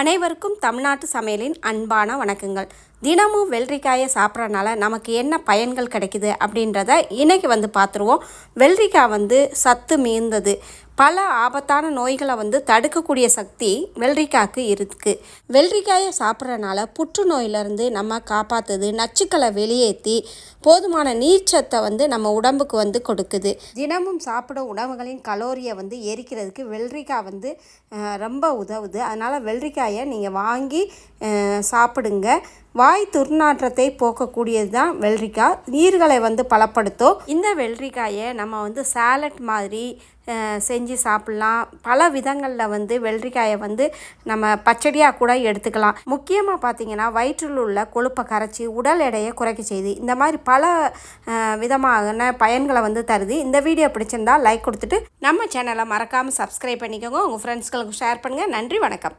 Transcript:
அனைவருக்கும் தமிழ்நாட்டு சமையலின் அன்பான வணக்கங்கள். தினமும் வெள்ளரிக்காயை சாப்பிட்றனால நமக்கு என்ன பயன்கள் கிடைக்குது அப்படின்றத இன்றைக்கி வந்து பார்த்துருவோம். வெள்ளரிக்காய் வந்து சத்து மீந்தது பல ஆபத்தான நோய்களை வந்து தடுக்கக்கூடிய சக்தி வெள்ளரிக்காய்க்கு இருக்குது வெள்ளரிக்காயை சாப்பிட்றனால புற்றுநோயிலிருந்து நம்ம காப்பாற்றுது நச்சுக்களை வெளியேற்றி போதுமான நீர்ச்சத்தை வந்து நம்ம உடம்புக்கு வந்து கொடுக்குது. தினமும் சாப்பிடும் உணவுகளின் கலோரியை வந்து எரிக்கிறதுக்கு வெள்ளரிக்காய் வந்து ரொம்ப உதவுது. அதனால் வெள்ளரிக்காயை நீங்கள் வாங்கி சாப்பிடுங்க. வாய் துர்நாற்றத்தை போக்கக்கூடியது தான் வெள்ளரிக்காய். நீர்களை வந்து பலப்படுத்தும் இந்த வெள்ளரிக்காயை நம்ம வந்து சாலட் மாதிரி செஞ்சு சாப்பிட்லாம். பல விதங்களில் வந்து வெள்ளரிக்காயை வந்து நம்ம பச்சடியாக கூட எடுத்துக்கலாம். முக்கியமாக பார்த்தீங்கன்னா வயிற்றில் உள்ள கொழுப்பை கரைச்சி உடல் எடையை குறைக்க செய்யுது இந்த மாதிரி பல விதமான பயன்களை வந்து தருது. இந்த வீடியோ பிடிச்சிருந்தா லைக் கொடுத்துட்டு நம்ம சேனலை மறக்காமல் சப்ஸ்கிரைப் பண்ணிக்கோங்க. உங்கள் ஃப்ரெண்ட்ஸ்களுக்கு ஷேர் பண்ணுங்கள் நன்றி வணக்கம்.